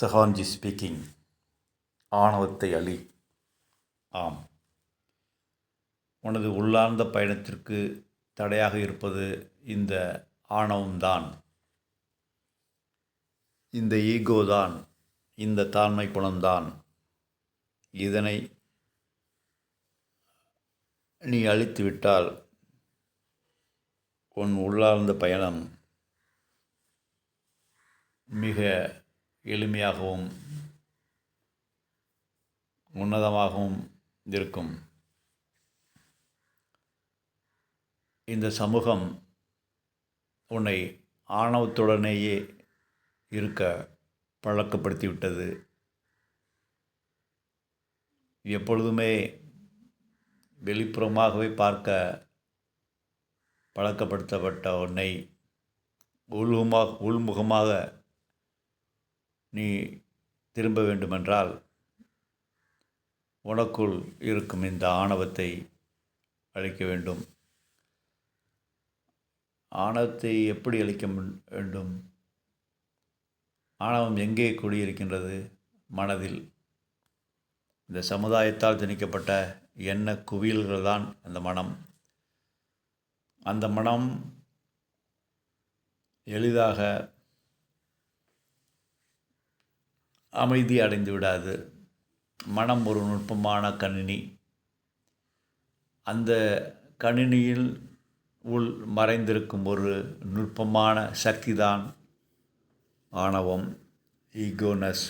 சஹான்ஜி speaking ஆணவத்தை அழி. ஆம். உனது உள்ளார்ந்த பயணத்திற்கு தடையாக இருப்பது இந்த ஆணவம்தான். இந்த ஈகோ தான் இந்த தாண்மை குணம்தான். இதனை நீ அழித்துவிட்டால் உன் உள்ளார்ந்த பயணம் மிக எளிமையாகவும் உன்னதமாகவும் இருக்கும். இந்த சமூகம் உன்னை ஆணவத்துடனேயே இருக்க பழக்கப்படுத்திவிட்டது. எப்பொழுதுமே வெளிப்புறமாகவே பார்க்க பழக்கப்படுத்தப்பட்ட உன்னை உள்முக உள்முகமாக நீ திரும்ப வேண்டுமென்றால் உனக்குள் இருக்கும் இந்த ஆணவத்தை அழிக்க வேண்டும். ஆணவத்தை எப்படி அழிக்க வேண்டும்? ஆணவம் எங்கே குடியிருக்கின்றது? மனதில். இந்த சமுதாயத்தால் திணிக்கப்பட்ட எண்ண குவியல்கள் தான் அந்த மனம். அந்த மனம் எளிதாக அமைதி அடைந்து விடாது. மனம் ஒரு நுட்பமான கணினி. அந்த கணினியில் உள் மறைந்திருக்கும் ஒரு நுட்பமான சக்தி தான் ஆணவம் ஈகோனஸ்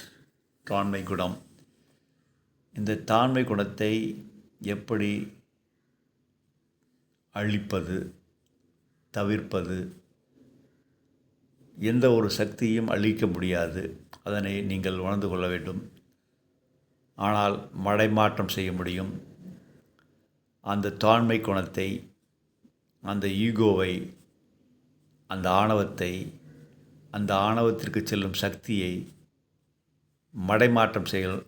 தாண்மை குணம். இந்த தாண்மை குணத்தை எப்படி அழிப்பது தவிர்ப்பது எந்த ஒரு சக்தியும் அழிக்க முடியாது. அதனை நீங்கள் உணர்ந்து கொள்ள வேண்டும். ஆனால் மடைமாற்றம் செய்ய முடியும். அந்த தாழ்மை குணத்தை அந்த ஈகோவை அந்த ஆணவத்தை அந்த ஆணவத்திற்கு செல்லும் சக்தியை மடைமாற்றம் செய்ய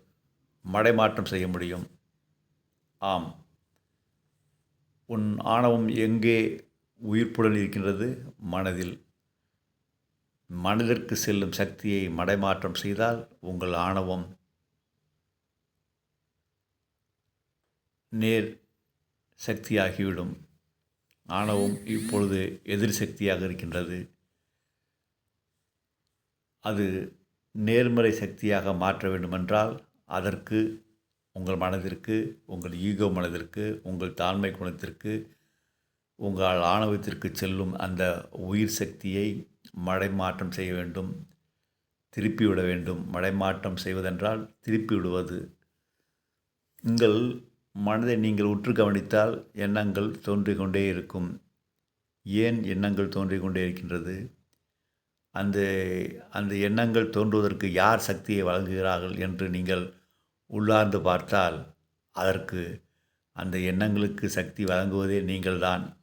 மடைமாற்றம் செய்ய முடியும். ஆம். உன் ஆணவம் எங்கே உயிர்ப்புடன் இருக்கின்றது? மனதில். மனதிற்கு செல்லும் சக்தியை மடைமாற்றம் செய்தால் உங்கள் ஆணவம் நேர் சக்தியாகிவிடும். ஆணவம் இப்பொழுது எதிர் சக்தியாக இருக்கின்றது. அது நேர்மறை சக்தியாக மாற்ற வேண்டுமென்றால் அதற்கு உங்கள் மனதிற்கு உங்கள் ஈகோ மனதிற்கு உங்கள் தாழ்மை குணத்திற்கு உங்கள் ஆணவத்திற்கு செல்லும் அந்த உயிர் சக்தியை மழை மாற்றம் செய்ய வேண்டும். திருப்பி விட வேண்டும். மடைமாற்றம் செய்வதென்றால் திருப்பி விடுவது. உங்கள் மனதை நீங்கள் உற்று கவனித்தால் எண்ணங்கள் தோன்றிக் கொண்டே இருக்கும். ஏன் எண்ணங்கள் தோன்றிக் கொண்டே இருக்கின்றது? அந்த அந்த எண்ணங்கள் தோன்றுவதற்கு யார் சக்தியை வழங்குகிறார்கள் என்று நீங்கள் உள்ளார்ந்து பார்த்தால் அதற்கு அந்த எண்ணங்களுக்கு சக்தி வழங்குவதே நீங்கள்தான்.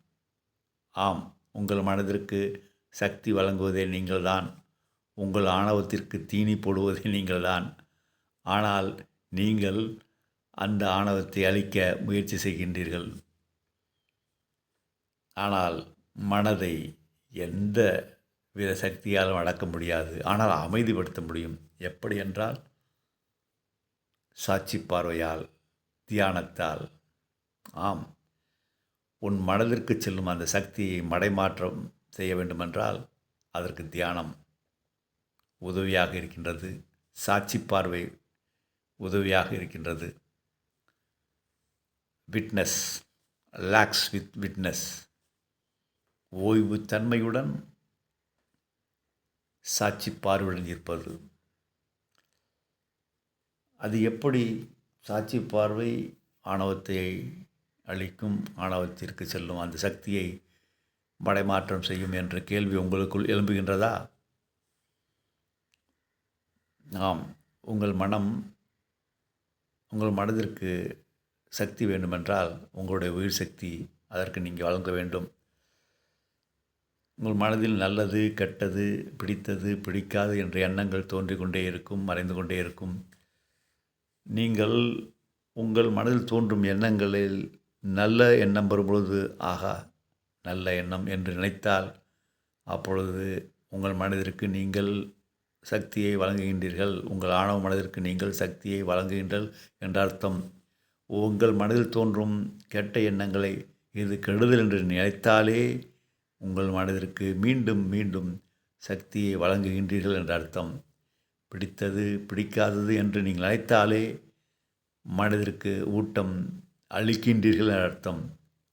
ஆம் உங்கள் மனதிற்கு சக்தி வழங்குவதே நீங்கள்தான். உங்கள் ஆணவத்திற்கு தீனி போடுவதே நீங்கள்தான். ஆனால் நீங்கள் அந்த ஆணவத்தை அழிக்க முயற்சி செய்கின்றீர்கள். ஆனால் மனதை எந்த வித சக்தியாலும் அடக்க முடியாது. ஆனால் அமைதிப்படுத்த முடியும். எப்படி என்றால் சாட்சி பார்வையால் தியானத்தால். ஆம். உன் மனதிற்கு செல்லும் அந்த சக்தியை மடைமாற்றம் செய்ய வேண்டுமென்றால் அதற்கு தியானம் உதவியாக இருக்கின்றது சாட்சி பார்வை உதவியாக இருக்கின்றது. விட்னஸ் லாக்ஸ் வித் விட்னஸ் ஓய்வு தன்மையுடன் சாட்சி பார்வையுடன் இருப்பது. அது எப்படி சாட்சி பார்வை ஆணவத்தை அளிக்கும் ஆணவத்திற்கு செல்லும் அந்த சக்தியை மடைமாற்றம் செய்யும் என்ற கேள்வி உங்களுக்குள் எழும்புகின்றதா? ஆம் உங்கள் மனம் உங்கள் மனதிற்கு சக்தி வேண்டுமென்றால் உங்களுடைய உயிர் சக்தி அதற்கு நீங்கள் வழங்க வேண்டும். உங்கள் மனதில் நல்லது கெட்டது பிடித்தது பிடிக்காது என்ற எண்ணங்கள் தோன்றிக் கொண்டே இருக்கும் மறைந்து கொண்டே இருக்கும். நீங்கள் உங்கள் மனதில் தோன்றும் எண்ணங்களில் நல்ல எண்ணம் வரும்பொழுது ஆகா நல்ல எண்ணம் என்று நினைத்தால் அப்பொழுது உங்கள் மனதிற்கு நீங்கள் சக்தியை வழங்குகின்றீர்கள். உங்கள் ஆணவ மனதிற்கு நீங்கள் சக்தியை வழங்குகின்றீர்கள் என்ற அர்த்தம். உங்கள் மனதில் தோன்றும் கெட்ட எண்ணங்களை இது கெடுதல் என்று நினைத்தாலே உங்கள் மனதிற்கு மீண்டும் மீண்டும் சக்தியை வழங்குகின்றீர்கள் என்ற அர்த்தம். பிடித்தது பிடிக்காதது என்று நீங்கள் நினைத்தாலே மனதிற்கு ஊட்டம் அளிக்கின்றீர்கள் என்ற அர்த்தம்.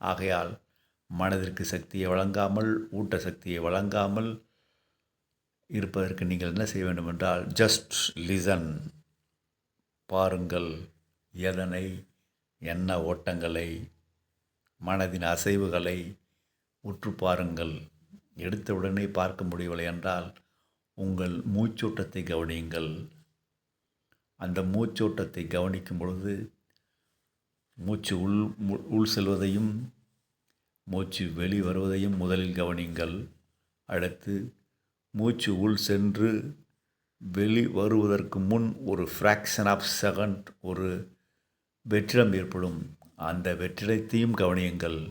ஆகையால் மனதிற்கு சக்தியை வழங்காமல் ஊட்ட சக்தியை வழங்காமல் இருப்பதற்கு நீங்கள் என்ன செய்ய வேண்டும் என்றால் ஜஸ்ட் லிசன் பாருங்கள் எதனை எண்ண ஓட்டங்களை மனதின் அசைவுகளை உற்று பாருங்கள். எடுத்த உடனே பார்க்க முடியவில்லை என்றால் உங்கள் மூச்சோட்டத்தை கவனியுங்கள். அந்த மூச்சோட்டத்தை கவனிக்கும் பொழுது மூச்சு உள் மு- உள் செல்வதையும் மூச்சு வெளி வருவதையும் முதலில் கவனிங்கள். அடுத்து மூச்சு உள் சென்று வெளி வருவதற்கு முன் ஒரு ஃப்ராக்ஷன் ஆஃப் செகண்ட் ஒரு வெற்றிடம் ஏற்படும். அந்த வெற்றிடத்தையும் கவனியுங்கள்.